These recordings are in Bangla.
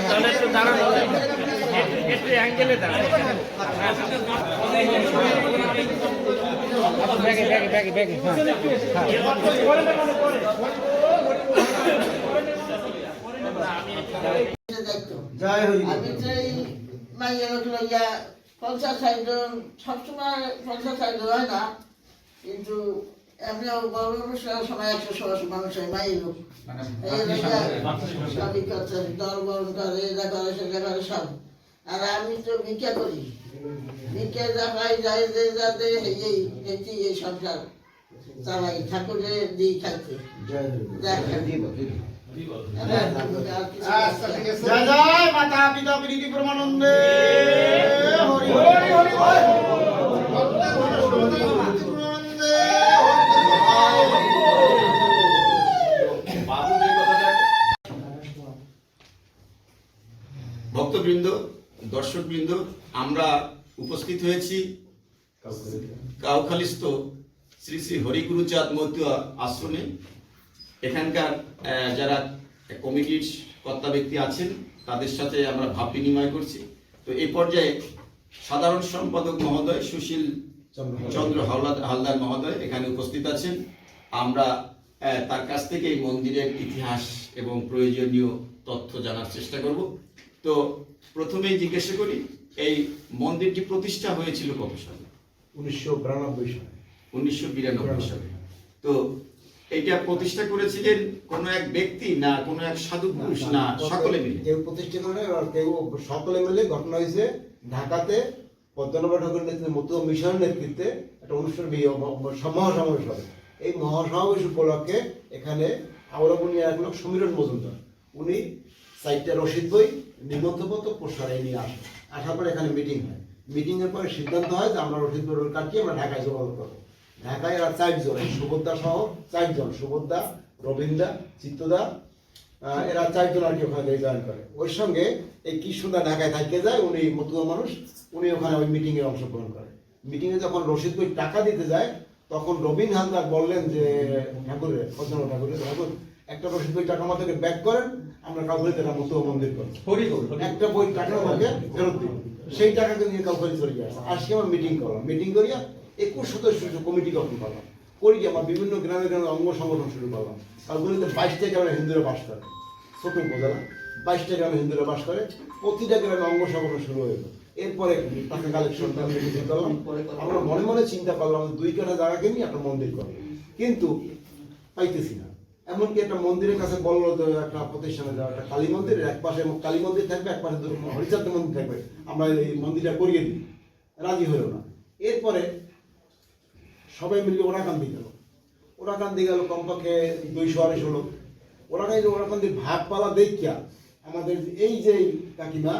তাহলে একটু দাঁড়ানো একটু অ্যাঙ্গেলে দাঁড়ানো ব্যাগে ব্যাগে ব্যাগে ব্যাগে জয় আমি তো মাইয়া লইয়া পঞ্চাশ ষাটজন সবসময় পঞ্চাশ ষাটজন হয় না কিন্তু এমনি বড় অনুষ্ঠানের সময় একশো ষোলোশো মানুষ হয় মাইয়া লোক। এই লইয়া সবই করছে দল বরণ করে এটা করে সেটা করে সব। আর আমি তো ভিক্ষা করি। ভিক্ষা যা পাই যাই যে যাতে এই এটি এই সংসার চালাই ঠাকুরের দিই খাইতে। মাতা পিতা প্রীতি পরমানন্দে। হরি হরি। হরি ভক্তবৃন্দ দর্শকবৃন্দ, আমরা উপস্থিত হয়েছি কাউখালিস্থ শ্রী শ্রী হরিগুরুচাঁদ মতুয়া আশ্রমে। এখানকার যারা কমিটির কর্তা ব্যক্তি আছেন, তাদের সাথে আমরা ভাব বিনিময় করছি। তো এই পর্যায়ে সাধারণ সম্পাদক মহোদয় সুশীল চন্দ্র হালদার মহোদয় এখানে উপস্থিত আছেন। আমরা তার কাছ থেকে এই মন্দিরের ইতিহাস এবং প্রয়োজনীয় তথ্য জানার চেষ্টা করব। তো প্রথমেই জিজ্ঞাসা করি এই মন্দিরটি প্রতিষ্ঠা হয়েছিল কত সালে? উনিশশো বিরানব্বই সালে। উনিশশো বিরানব্বই সালে। তো এটা প্রতিষ্ঠা করেছিলেন কোনো এক ব্যক্তি না কোনো এক সাধু পুরুষ? না সকলে মিলে। কেউ প্রতিষ্ঠা করে আর কেউ সকলে মিলে ঘটনা হয়েছে ঢাকাতে পদ্মনাভ ঠাকুরের নেতৃত্বে মতো মিশনের নেতৃত্বে একটা অনুষ্ঠান মহাসমাবেশ হবে। এই মহাসমাবেশ উপলক্ষে এখানে আওরাবুনি এক লোক সমীরণ মজুমদার। উনি সাইটটা রসিদ বই নিবন্ধপত্র প্রসারে নিয়ে আসেন আসার পরে এখানে মিটিং হয়। মিটিং এর পরে সিদ্ধান্ত হয় যে আমরা রসিদ বই কাটিয়ে আমরা ঢাকায় যোগাযোগ করব। ঢাকায় আর চারজন সুভদ্রা সহ চারজন, সুভদ্রা, রবীন্দ্রা, চিত্তদা এরা চারজন আর কি ওখানে জয়েন করে। ওর সঙ্গে এই কৃষ্ণদা ঢাকায় থাকতে যায়, উনি মতুয়া মানুষ, উনি ওখানে ওই মিটিং এ অংশগ্রহণ করে। মিটিং এ যখন রশিদ বই টাকা দিতে যায়, তখন রবীন হালদার বললেন যে ঠাকুরের ঠাকুরের ঠাকুর একটা রশিদ বই টাকা আমাদেরকে ব্যাক করেন আমরা কাউকে একটা মতুয়া মন্দির একটা বই টাকা আমাকে ফেরত দিন। সেই টাকাকে নিয়ে কাউকে চলে যায় আজকে আমরা মিটিং করলাম। মিটিং করিয়া একুশ সদস্য কমিটি গঠন করলাম। করি আমার বিভিন্ন গ্রামে গ্রামে অঙ্গ সংগঠন শুরু করলাম। কাউগুলিতে বাইশটা গ্রামে হিন্দুরা বাস করে। ছোট উপজেলা। বাইশটা গ্রামে হিন্দুরা বাস করে। প্রতিটা গ্রামে অঙ্গ সংগঠন শুরু হয়ে গেল। এরপরে টাকা কালেকশন করলাম। আমরা মনে মনে চিন্তা করলাম দুই কাঠা জায়গাকে নিয়ে একটা মন্দির করব। কিন্তু পাইতেছি না। এমনকি একটা মন্দিরের কাছে বলল তো একটা প্রতিষ্ঠানে যাওয়া একটা কালী মন্দিরের এক পাশে কালী মন্দির থাকবে এক পাশে হরিচাঁদ মন্দির থাকবে। আমরা এই মন্দিরটা করিয়ে দিই। রাজি হলো না। এরপরে সবাই মিলে ওরাকান্দি গেল। ওরাকান্দি গেল কমপক্ষে দুইশো আড়াইশো লোক। ওরাকান্দি ওরাকান্দি ভাগ পালা দেখিয়া আমাদের এই যে কাকিমা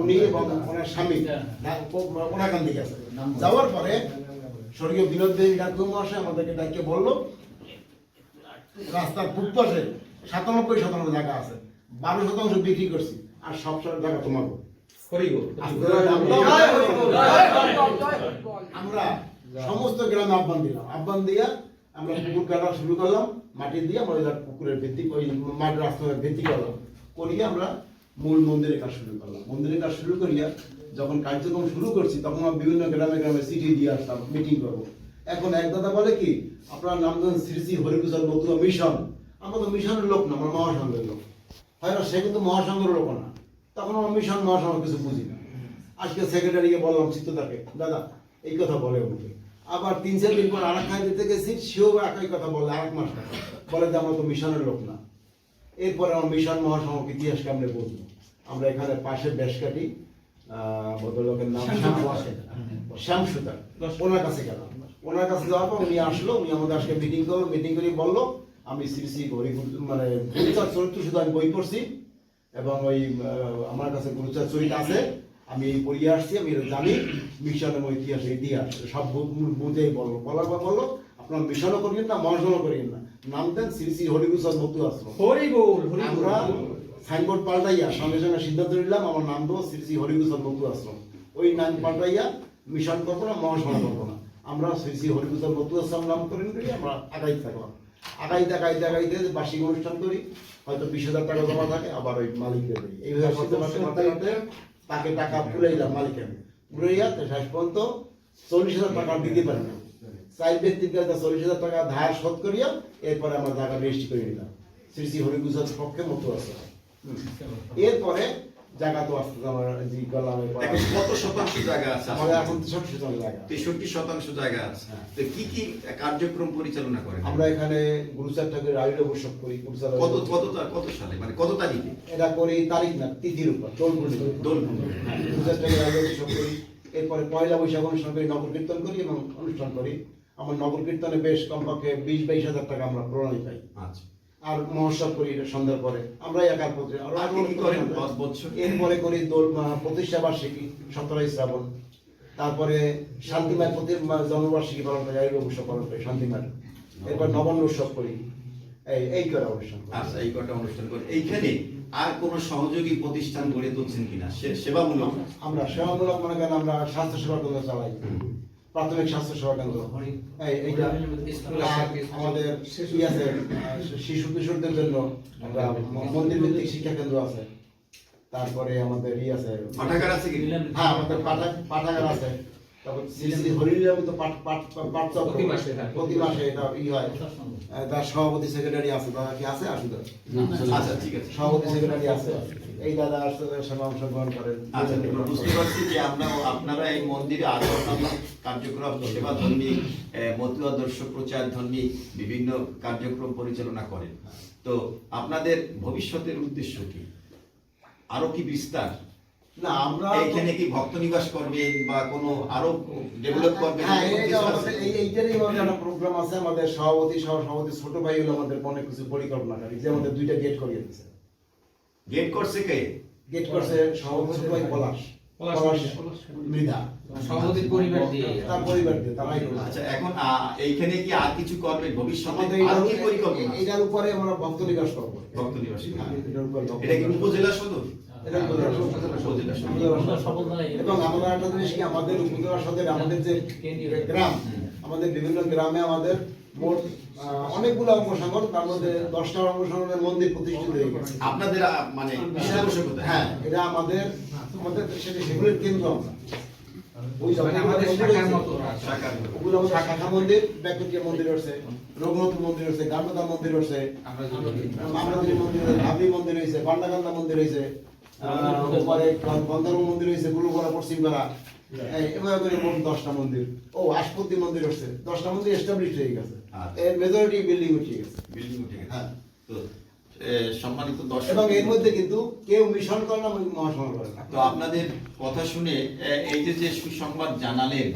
উনি এবং ওনার স্বামী ওরাকান্দি গেছে। যাওয়ার পরে স্বর্গীয় বিনোদ দেবী ডাক্তার মহাশয় আমাদেরকে ডাকে বলল রাস্তার পূব পাশে সাতানব্বই শতাংশ জায়গা আছে। বারো শতাংশ বিক্রি করছি আর সব সব জায়গা তোমার। আমরা সমস্ত গ্রামে আহ্বান দিলাম। আহ্বান দিয়া আমরা পুকুর কাটা শুরু করলাম। মাটি দিয়ে আমরা পুকুরের ভিত্তি ওই মাটির রাস্তার ভিত্তি করলাম। করিয়ে আমরা মূল মন্দিরের কাজ শুরু করলাম। মন্দিরের কাজ শুরু করিয়া যখন কার্যক্রম শুরু করছি তখন আমরা বিভিন্ন গ্রামে গ্রামে চিঠি দিয়ে আসতাম মিটিং করব। এখন এক দাদা বলে কি আপনার নাম ধরেন শ্রী শ্রী হরিপ্রসাদ মতুয়া মিশন। আমরা তো মিশনের লোক না আমরা মহাসংঘের লোক। হয় না সে কিন্তু মহাসংঘের লোক না। তখন আমরা মিশন মহাসংঘ কিছু বুঝি না। আজকে সেক্রেটারিকে বললাম চিত্তদাকে দাদা এই কথা বলে আমাকে আবার তিন চার দিন পর আর এক দিতে গেছি সেও একই কথা বলে আরেক মাস বলে যে আমরা তো মিশনের লোক না। এরপরে আমরা মিশন মহাসংঘ ইতিহাসকে আমরা বলব আমরা এখানে পাশে বেশ কাটি আহ, ভদ্রলোকের নাম শ্যামসুতার। ওনার কাছে গেলাম। ওনার কাছে যাওয়ার পর উনি আসলো উনি আমাদের আজকে মিটিং করল মিটিং করে বলল আমি শ্রী শ্রী গৌরী মানে গুরুচার চরিত্র শুধু আমি বই পড়ছি এবং ওই আমার কাছে গুরুচার চরিত্র আছে আমি এই পড়িয়ে আসছি আমি জানি মিশনের ইতিহাস ইতিহাস সব বুঝেই বলল। বলার পর বলল আপনার মিশনও করিয়েন না মহাসনও করিয়েন না। নাম দেন শ্রী শ্রী হরিগুসার মতো আশ্রম। হরি হরি আমরা সাইনবোর্ড পাল্টাইয়া সঙ্গে সঙ্গে সিদ্ধান্ত নিলাম আমার নাম দেবো শ্রী শ্রী হরিগুসার বন্ধু আশ্রম। ওই নাম পাল্টাইয়া মিশন করব না মহাসভা করব না। আমরা শ্রী শ্রী বন্ধু আশ্রম নাম করে নিয়ে আমরা আগাইতে থাকলাম। আগাইতে আগাইতে আগাইতে বার্ষিক অনুষ্ঠান করি হয়তো বিশ হাজার টাকা জমা থাকে আবার ওই মালিককে দিই এইভাবে করতে করতে করতে করতে তাকে টাকা ফুলাইলাম মালিকের। ফুলাইয়া তো শেষ পর্যন্ত চল্লিশ হাজার টাকা দিতে পারে না। চার ব্যক্তির কাছে চল্লিশ হাজার টাকা ধার শোধ করিয়া এরপরে আমরা জায়গা রেজিস্ট্রি করে নিলাম। শ্রী শ্রী হরিগুজার পক্ষে মতো আছে। এরপরে জায়গা তো আসতে আমার জি গলাম কত শতাংশ জায়গা আছে আমাদের এখন তেষট্টি শতাংশ জায়গা। তেষট্টি শতাংশ জায়গা আছে। হ্যাঁ। তো কি কি কার্যক্রম পরিচালনা করেন? আমরা এখানে গুরুচার ঠাকুরের আয়ুর উৎসব করি গুরুচার কত কত কত সালে? মানে কত তারিখে? এটা করি তারিখ না তিথির উপর দোল পূর্ণিমা দোল গুরুচার ঠাকুরের আয়ুর উৎসব করি। এরপরে পয়লা বৈশাখ অনুষ্ঠান করি নগর কীর্তন করি এবং অনুষ্ঠান করি। আমার নগর কীর্তনে বেশ কমপক্ষে বিশ বাইশ হাজার টাকা আমরা প্রণালী পাই। আচ্ছা। আর মহোৎসব করি সন্ধ্যার পরে। আমরা একার বছর? এরপরে করি দোল প্রতিষ্ঠা বার্ষিকী সতেরোই শ্রাবণ। তারপরে শান্তিমার প্রতি জন্মবার্ষিকী পালন করি আয়ুর উৎসব পালন করি শান্তিমার এরপর নবান্ন উৎসব করি। এই এই করে অনুষ্ঠান আচ্ছা এই কটা অনুষ্ঠান করে। এইখানে আর কোন সহযোগী প্রতিষ্ঠান গড়ে তুলছেন কিনা? সেবামূলক? আমরা সেবামূলক মনে করেন আমরা স্বাস্থ্য সেবা কেন্দ্র চালাই। প্রাথমিক স্বাস্থ্য সেবা কেন্দ্র। এইটা আমাদের ই আছে শিশু। কিশোরদের জন্য একটা মন্দির ভিত্তিক শিক্ষা কেন্দ্র আছে। তারপরে আমাদের ই আছে পাঠাগার আছে কি? হ্যাঁ আমাদের পাঠাগার আছে। শ্রী শ্রী হরিলাম তো পাঠ পাঠ পাঠ প্রতি মাসে, হ্যাঁ। প্রতি মাসে এটা ই হয়। তার সভাপতি সেক্রেটারি আছে দাদা কি আছে? আসলে আচ্ছা ঠিক আছে। সভাপতি সেক্রেটারি আছে। এই দাদা আসলে অংশগ্রহণ করেন। আচ্ছা বুঝতে পারছি যে আমরা আপনারা এই মন্দিরে আরও কার্যক্রম সেবা ধর্মী মতুয়া দর্শক প্রচার ধর্মী বিভিন্ন কার্যক্রম পরিচালনা করেন। তো আপনাদের ভবিষ্যতের উদ্দেশ্য কি? আরও কি বিস্তার? না আমরা এইখানে কি ভক্ত নিবাস করবেন বা কোনো আরও ডেভেলপ করবেন? হ্যাঁ এই? আমাদের এই এইটারই আমাদের একটা প্রোগ্রাম আছে আমাদের সভাপতি সহ সভাপতি ছোট ভাই হলো আমাদের অনেক কিছু পরিকল্পনাকারী যে আমাদের দুইটা গেট করিয়ে দিচ্ছে গেট করছে কে? গেট করছে সভাপতি ছোট ভাই পলাশ। পলাশ পলাশ মৃধা। সভাপতির পরিবার দিয়ে। তার পরিবার দিয়ে তারাই করেছে। আচ্ছা এখন আহ, এইখানে কি আর কিছু করবেন? ভবিষ্যতে আমাদের আর এইটার- কি পরিকল্পনা আছে? এইটার উপরে আমরা ভক্ত নিবাস করব। ভক্ত নিবাস হ্যাঁ, এটা কি। উপজেলা সদর? এবং আমরা একটা জিনিস কি আমাদের উপজেলা সদরে আমাদের যে গ্রাম আমাদের বিভিন্ন গ্রামে আমাদের মোট অনেকগুলো অঙ্গসংগঠন তার মধ্যে দশটা অঙ্গসংগঠনের মন্দির প্রতিষ্ঠিত হয়ে গেছে। আপনাদের মানে হ্যাঁ এটা আমাদের আমাদের সেটা সেগুলোর কেন্দ্র আমরা। মানে মন্দির মন্দির আছে রঘুনাথ মন্দির আছে গান্ডদা মন্দির আছে মন্দির আছে ধাবি মন্দির হয়েছে পান্ডাকান্দা মন্দির হয়েছে গন্ধর্ব মন্দির হয়েছে গুলুপাড়া পশ্চিমপাড়া। এই এভাবে করে মোট দশটা মন্দির। ও আশপতি মন্দির হচ্ছে। দশটা মন্দির এস্টাবলিশ হয়ে গেছে। আচ্ছা। এর মেজরিটি বিল্ডিং উঠে গেছে। বিল্ডিং উঠে গেছে। হ্যাঁ। তো সম্মানিত দর্শক এবং এর মধ্যে কিন্তু কেউ মিশন করে না মহাসভা করে না। তো আপনাদের কথা শুনে এই যে যে সুসংবাদ জানালেন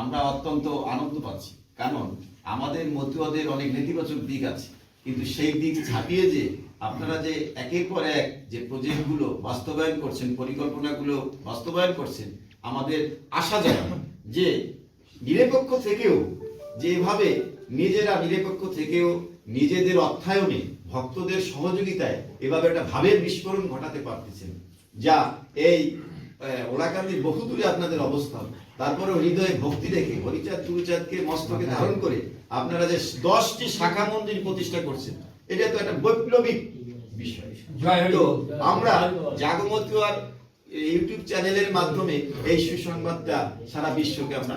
আমরা অত্যন্ত আনন্দ পাচ্ছি। কারণ আমাদের মতুয়াদের অনেক নেতিবাচক দিক আছে। কিন্তু সেই দিক ছাপিয়ে যে আপনারা যে একের পর এক যে প্রজেক্টগুলো বাস্তবায়ন করছেন পরিকল্পনাগুলো বাস্তবায়ন করছেন আমাদের আশা জানান যে নিরপেক্ষ থেকেও যেভাবে নিজেরা নিরপেক্ষ থেকেও নিজেদের অর্থায়নে ভক্তদের সহযোগিতায় এভাবে একটা ভাবের বিস্ফোরণ ঘটাতে পারতেছেন। যা এই আহ, ওলাকান্দির বহু আপনাদের অবস্থান। তারপরে হৃদয়ে ভক্তি রেখে হরিচাঁদ গুরুচাঁদকে মস্তকে ধারণ করে আপনারা যে দশটি শাখা মন্দির প্রতিষ্ঠা করছেন এটা তো একটা বৈপ্লবিক বিষয়। তো। আমরা জাগমতুয়ার ইউটিউব চ্যানেলের মাধ্যমে এই সুসংবাদটা সারা বিশ্বকে আমরা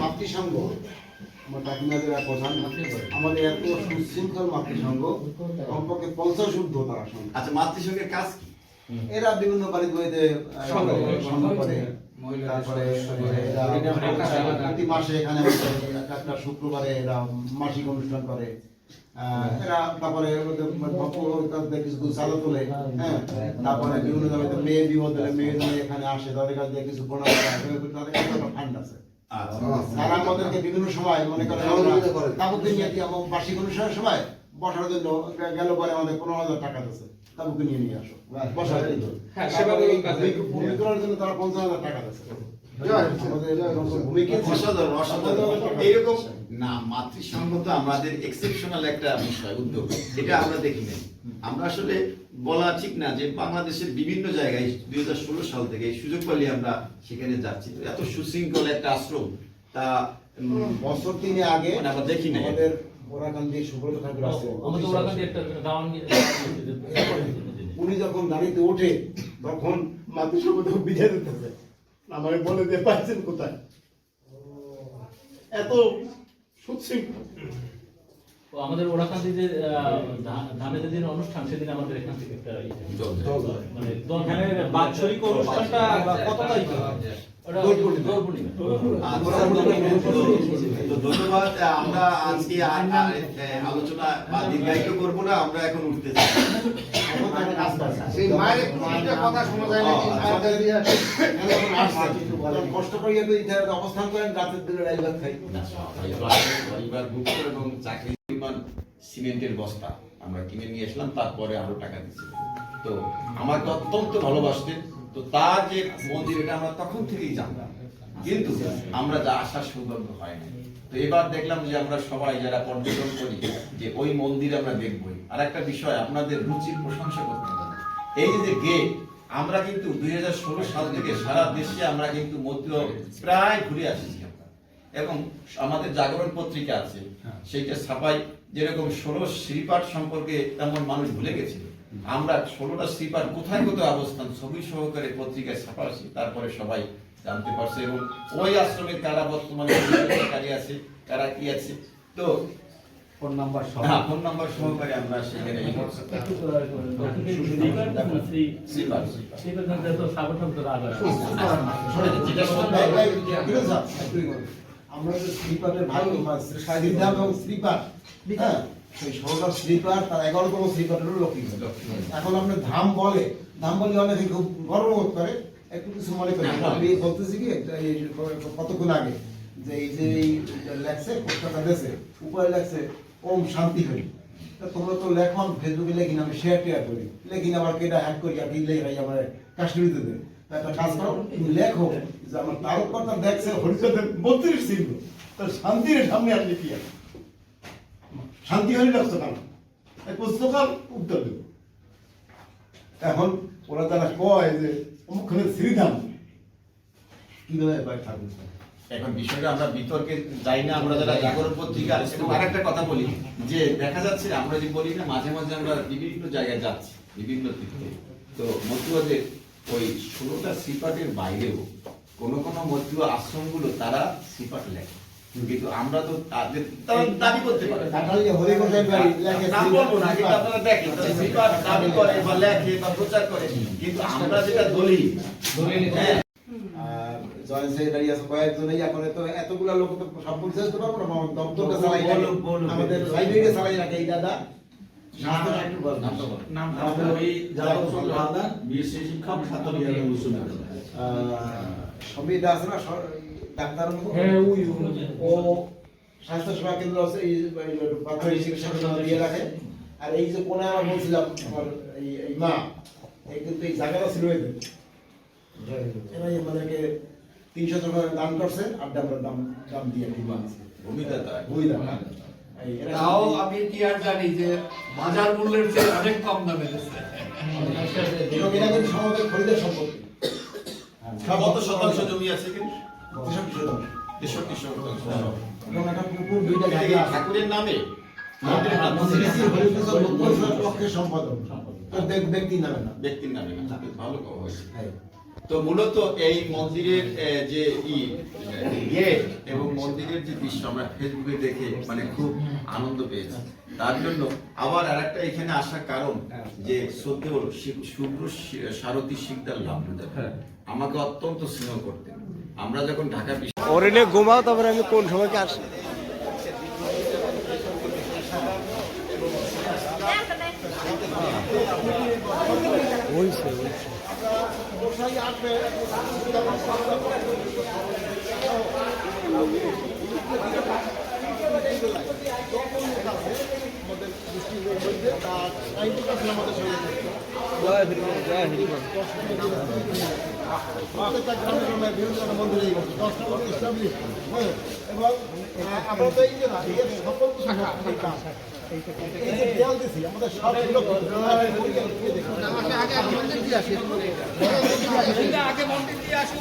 মাতৃসংঘ আমার কাকিমাদের প্রধান আমাদের এত সুশৃঙ্খল মাতৃসংঘ কমপক্ষে পঞ্চাশ ঊর্ধ্ব তারা আচ্ছা মাতৃসংঘের কাজ কি? এরা বিভিন্ন তারপরে এরা হরিনাম প্রতি মাসে এখানে একটা শুক্রবারে এরা মাসিক অনুষ্ঠান করে। এরা তারপরে কিছু তোলে হ্যাঁ। তারপরে বিভিন্ন মেয়ে মেয়ে এখানে আসে তাদের কাছে কিছু প্রণাম তাদের কাছে একটা ফান্ড আছে। আচ্ছা। তারা আমাদেরকে বিভিন্ন সময় মনে করেন করে। বার্ষিক অনুষ্ঠানের সময় বসার জন্য গেল পরে আমাদের পনেরো হাজার টাকা দিচ্ছে। তাবুকে নিয়ে নিয়ে আসো। হ্যাঁ। ভূমি- করার জন্য তারা পঞ্চাশ হাজার টাকা দিচ্ছে। না আমাদের এক্সেপশনাল একটা বিষয় উদ্যোগ। এটা আমরা দেখি নাই। আমরা আসলে বলা ঠিক না যে বাংলাদেশের বিভিন্ন জায়গায় দুই হাজার ষোলো সাল থেকে সুযোগ পালি আমরা সেখানে যাচ্ছি। এত সুশৃঙ্খল একটা আশ্রম। তা বছর তিনে আগে মানে আমরা দেখি নাই। ওরাকান্দি সুব্রত ঠাকুর আছে উনি যখন গাড়িতে ওঠে তখন বিদায় দিতেছে। আমাকে বলে দিয়ে পাইছেন কোথায়? এত সুশৃঙ্খল। আমাদের ওরাকান্দি যে আহ, ধানের যেদিন অনুষ্ঠান সেদিন আমাদের এখান থেকে একটা ইয়ে, মানে এখানে বাৎসরিক অনুষ্ঠানটা কত ধন্যবাদ আমরা আজকে আলোচনা বা দীর্ঘায়িত করব না এখন উঠতে চাই। কষ্ট করিয়া অবস্থান করেন রাতের দিকে রাইবার খাই। পরিবার ভুক্ত এবং চাকরি পরিমাণ সিমেন্টের বস্তা আমরা কিনে নিয়ে আসলাম তারপরে আরও টাকা দিচ্ছি। তো আমাকে অত্যন্ত ভালোবাসতেন তো তার যে মন্দির এটা আমরা তখন থেকেই জানতাম। কিন্তু আমরা যা আসার সৌভাগ্য হয় না তো এবার দেখলাম যে আমরা সবাই যারা পর্যটন করি যে ওই মন্দির আমরা দেখবই। আর একটা বিষয় আপনাদের রুচির প্রশংসা করতে হবে। এই যে গেট আমরা কিন্তু দুই হাজার ষোলো সাল থেকে সারা দেশে আমরা কিন্তু মধ্য প্রায় ঘুরে আসছি আমরা। এবং আমাদের জাগরণ পত্রিকা আছে সেইটা ছাপাই। যেরকম ষোলো শ্রীপাঠ সম্পর্কে তেমন মানুষ ভুলে গেছিল। আমরা ষোলোটা স্লিপার কোথায় কোথায় অবস্থান ছবি সহকারে পত্রিকায় ছাপাচ্ছি তারপরে সবাই জানতে পারছে এবং ওই আশ্রমের কারা বর্তমানে কারি আছে কারা কি আছে। তো ফোন নাম্বার সহ। হ্যাঁ ফোন নাম্বার সহকারে আমরা সেখানে আমরা যে ভাই শ্রীধাম হ্যাঁ। সেই তার এগারোতম লক্ষ্মী এখন আপনি ধাম বলে ধাম বলে অনেকে খুব গর্ববোধ করে একটু কিছু মনে করি আমি বলতেছি কি কতক্ষণ আগে যে এই যে এই লেখছে পোস্টারটা দেশে উপরে লেখছে ওম শান্তি হরি। তা তোমরা তো লেখন ফেসবুকে লেখি আমি শেয়ার টেয়ার করি। লেখি আবার কেটা হ্যাক করি কি লেখাই আমার কাশ্মীরিতে একটা কাজ করো তুমি লেখো যে আমার তারকর্তা দেখছে হরিচন্দ্রের বত্রিশ ছিল তার শান্তির সামনে আপনি কি আছে শান্তি হরি লাগছে কেন পুস্তকাল উত্তর দেব এখন ওরা তারা কয় যে অমুকখানে শ্রীধাম কীভাবে পায় ঠাকুর এখন বিষয়টা আমরা বিতর্কে যাই না, আমরা যারা জাগরণ পত্রিকা এবং আরেকটা কথা বলি, যে দেখা যাচ্ছে, আমরা যে বলি না, মাঝে মাঝে আমরা বিভিন্ন জায়গায় যাচ্ছি, বিভিন্ন তীর্থে তো মতুয়াদের ওই ষোলোটা শ্রীপাঠের বাইরেও কোনো কোন মতুয়া আশ্রমগুলো, তারা শ্রীপাঠ লেখে। কিন্তু আমরা তো তাদের দাবি করতে পারে নাম বলব না কিন্তু আপনারা দেখেন দাবি করে বা লেখে বা প্রচার করে কিন্তু আমরা যেটা দলিল হ্যাঁ। জয়েন্ট সেক্রেটারি আছে কয়েকজন এই এখন তো এতগুলা লোক তো সব পরিচয় দিতে পারব না দপ্তরটা চালাই। আমাদের লাইব্রেরিটা চালাই রাখে এই দাদা। নামটা একটু বল। নামটা বল। আমাদের ওই যাদব চন্দ্র হালদার বিএসসি শিক্ষক সাতরিয়া বিশ্ববিদ্যালয় সমিতিটা আছে না ডাক্তার হ্যাঁ, ওই, ওই। ও স্বাস্থ্য সেবা কেন্দ্র আছে এই এই প্রাথমিক চিকিৎসা কেন্দ্র দিয়ে রাখে। আর এই যে কোনে আমরা বলছিলাম আমার এই মা এই কিন্তু এই জায়গাটা ছিল এদের এরাই আমাদেরকে তিনশো টাকা দান করছে আর আমরা দাম দাম দিয়ে কিনে আনছি ভূমিদাতা বুঝলা তাও আমি কি আর জানি যে বাজার মূল্যের চেয়ে অনেক কম দামে দিচ্ছে এরা কিন্তু সমাজের খরিদের সম্পত্তি কত শতাংশ জমি আছে তেষট্টি শতাংশ। ঠাকুরের নামে? সম্পাদক। ব্যক্তির না। ব্যক্তির না। ভালো হ্যাঁ। তো মূলত এই মন্দিরের যে গেট এবং মন্দিরের যে দৃশ্য আমরা ফেসবুকে দেখে মানে খুব আনন্দ পেয়েছি। তার জন্য আবার আর একটা এখানে আসার কারণ যে সত্যি হলো শুভ্র সারথী শিকদার লাভ আমাকে অত্যন্ত স্নেহ করতেন। আমরা যখন ঢাকা ওরে নিয়ে ঘুমাও তারপরে আমি কোন সময়কে আসি? আমাদের প্রত্যেকটা গ্রামে গ্রামে বিভিন্ন মন্দিরে দশটা মন্দির হ্যাঁ এবং আমরা তো এই যে না এর সকল শাখা এই যে দেয়াল দিছি আমাদের সব আগে মন্দির দিয়ে আসি